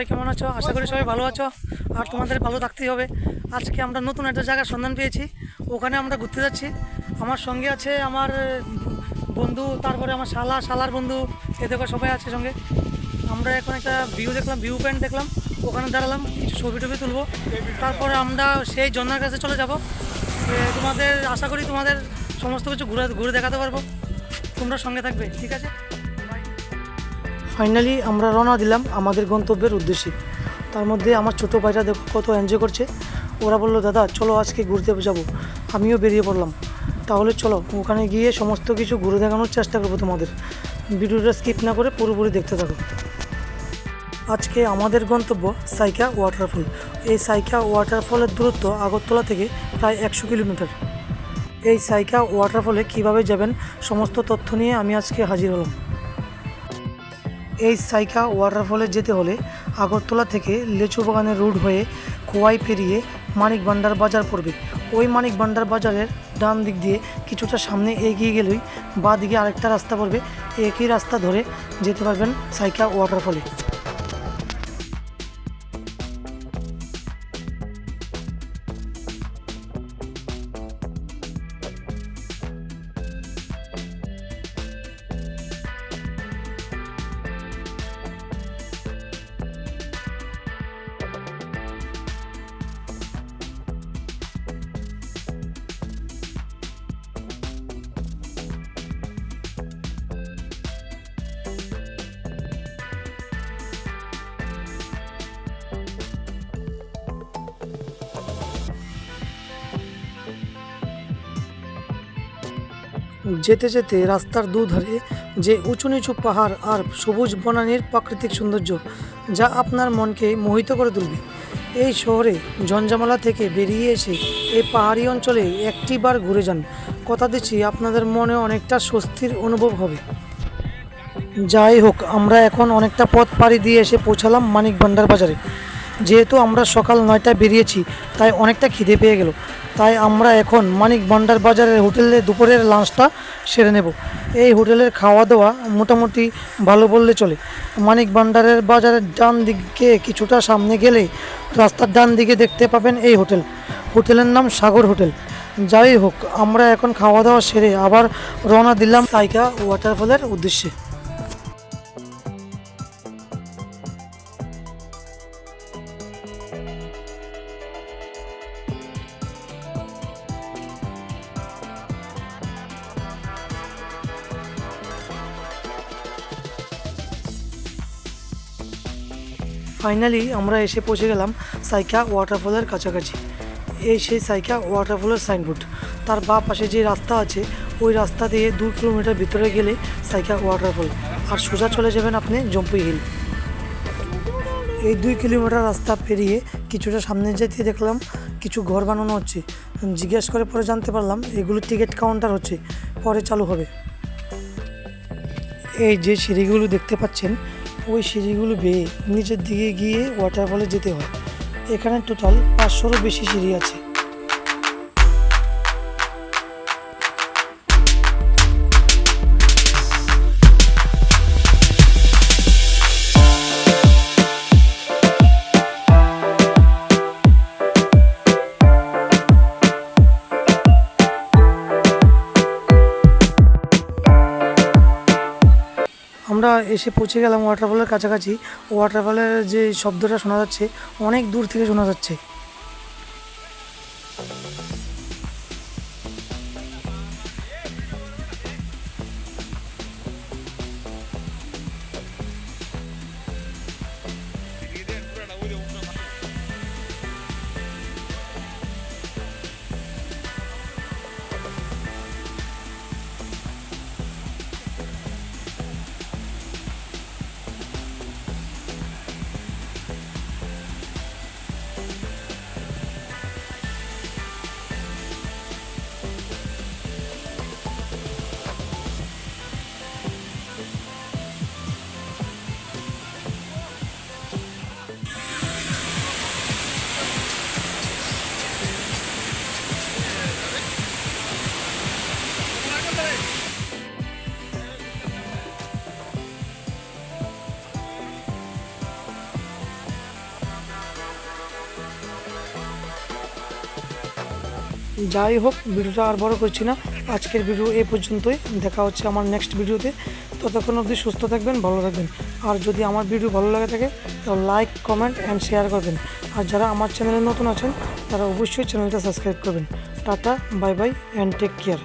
সবাই কেমন আছো? আশা করি সবাই ভালো আছো। আর তোমাদের ভালো থাকতেই হবে। আজকে আমরা নতুন একটা জায়গার সন্ধান পেয়েছি। ওখানে আমরা ঘুরতে যাচ্ছি। আমার সঙ্গে আছে আমার বন্ধু, তারপরে আমার শালা, শালার বন্ধু, এ দেখো সবাই আছে সঙ্গে। আমরা এখন একটা ভিউ দেখলাম ভিউ পয়েন্ট দেখলাম। ওখানে দাঁড়ালাম, কিছু ছবি টবি তুলবো। তারপরে আমরা সেই জন্নার কাছে চলে যাব। তোমাদের, আশা করি তোমাদের সমস্ত কিছু ঘুরে ঘুরে দেখাতে পারব। তোমরা সঙ্গে থাকবে, ঠিক আছে? ফাইনালি আমরা রওনা দিলাম আমাদের গন্তব্যের উদ্দেশ্যে। তার মধ্যে আমার ছোটো ভাইরা দেখো কত এনজয় করছে। ওরা বলল, দাদা, চলো আজকে ঘুরতে যাব। আমিও বেরিয়ে পড়লাম। তাহলে চলো, ওখানে গিয়ে সমস্ত কিছু ঘুরে দেখানোর চেষ্টা করব তোমাদের। ভিডিওটা স্কিপ না করে পুরোপুরি দেখতে থাকো। আজকে আমাদের গন্তব্য সাইকা ওয়াটারফল এই সাইকা ওয়াটারফলের দূরত্ব আগরতলা থেকে প্রায় একশো কিলোমিটার। এই সাইকা ওয়াটারফলে কীভাবে যাবেন, সমস্ত তথ্য নিয়ে আমি আজকে হাজির হলাম। এই সাইকা ওয়াটারফলে যেতে হলে আগরতলা থেকে লেচু বাগানের রুট হয়ে খোয়াই পেরিয়ে মানিক ভান্ডার বাজার পড়বে। ওই মানিক ভান্ডার বাজারের ডান দিক দিয়ে কিছুটা সামনে এগিয়ে গেলেই বা দিকে আরেকটা রাস্তা পড়বে। একই রাস্তা ধরে যেতে পারবেন সাইকা ওয়াটারফলে। যেতে যেতে রাস্তার দুধারে যে উঁচু নিচু পাহাড় আর সবুজ বনানীর প্রাকৃতিক সৌন্দর্য যা আপনার মনকে মোহিত করে তুলবে, এই শহরে জঞ্জামালা থেকে বেরিয়ে এসে এই পাহাড়ি অঞ্চলে একটিবার ঘুরে যান, কথা দিচ্ছি আপনাদের মনে অনেকটা স্বস্তির অনুভব হবে। যাই হোক, আমরা এখন অনেকটা পথ পাড়ি দিয়ে এসে পৌঁছালাম মানিক ভান্ডার বাজারে। যেহেতু আমরা সকাল নয়টায় বেরিয়েছি, তাই অনেকটা খিদে পেয়ে গেল। তাই আমরা এখন মানিক ভান্ডার বাজারের হোটেলে দুপুরের লাঞ্চটা সেরে নেব। এই হোটেলের খাওয়া দাওয়া মোটামুটি ভালো বললে চলে। মানিক ভান্ডারের বাজারের ডান দিকে কিছুটা সামনে গেলে রাস্তার ডান দিকে দেখতে পাবেন এই হোটেল। হোটেলের নাম সাগর হোটেল। যাই হোক, আমরা এখন খাওয়া দাওয়া সেরে আবার রওনা দিলাম সাইকা ওয়াটারফলের উদ্দেশ্যে। ফাইনালি আমরা এসে পৌঁছে গেলাম সাইকা ওয়াটারফলের কাছাকাছি। এই সেই সাইকা ওয়াটারফলের সাইনবোর্ড তার বা পাশে যে রাস্তা আছে, ওই রাস্তা দিয়ে দু কিলোমিটার ভিতরে গেলে সাইকা ওয়াটারফল আর সোজা চলে যাবেন আপনি জম্পুই হিল এই দুই কিলোমিটার রাস্তা পেরিয়ে কিছুটা সামনে যেতে দেখলাম, কিছু ঘর বানানো হচ্ছে। জিজ্ঞেস করে পরে জানতে পারলাম, এগুলো টিকিট কাউন্টার হচ্ছে, পরে চালু হবে। এই যে সিঁড়িগুলো দেখতে পাচ্ছেন ওই সিঁড়িগুলো বেয়ে নিচের দিকে গিয়ে ওয়াটারফলে যেতে হয়। এখানে টোটাল পাঁচশোরও বেশি সিঁড়ি আছে। আমরা এসে পৌঁছে গেলাম ওয়াটারফলের কাছাকাছি। ওয়াটারফলের যে শব্দটা শোনা যাচ্ছে, অনেক দূর থেকে শোনা যাচ্ছে। যাই হোক, ভিডিওটা আর বড় করছি না। আজকের ভিডিও এ পর্যন্তই। দেখা হচ্ছে আমার নেক্সট ভিডিওতে। ততক্ষণ অবধি সুস্থ থাকবেন, ভালো থাকবেন। আর যদি আমার ভিডিও ভালো লাগে থাকে তাহলে লাইক কমেন্ট অ্যান্ড শেয়ার করবেন। আর যারা আমার চ্যানেলে নতুন আছেন, তারা অবশ্যই চ্যানেলটা সাবস্ক্রাইব করবেন। Tata bye bye and take care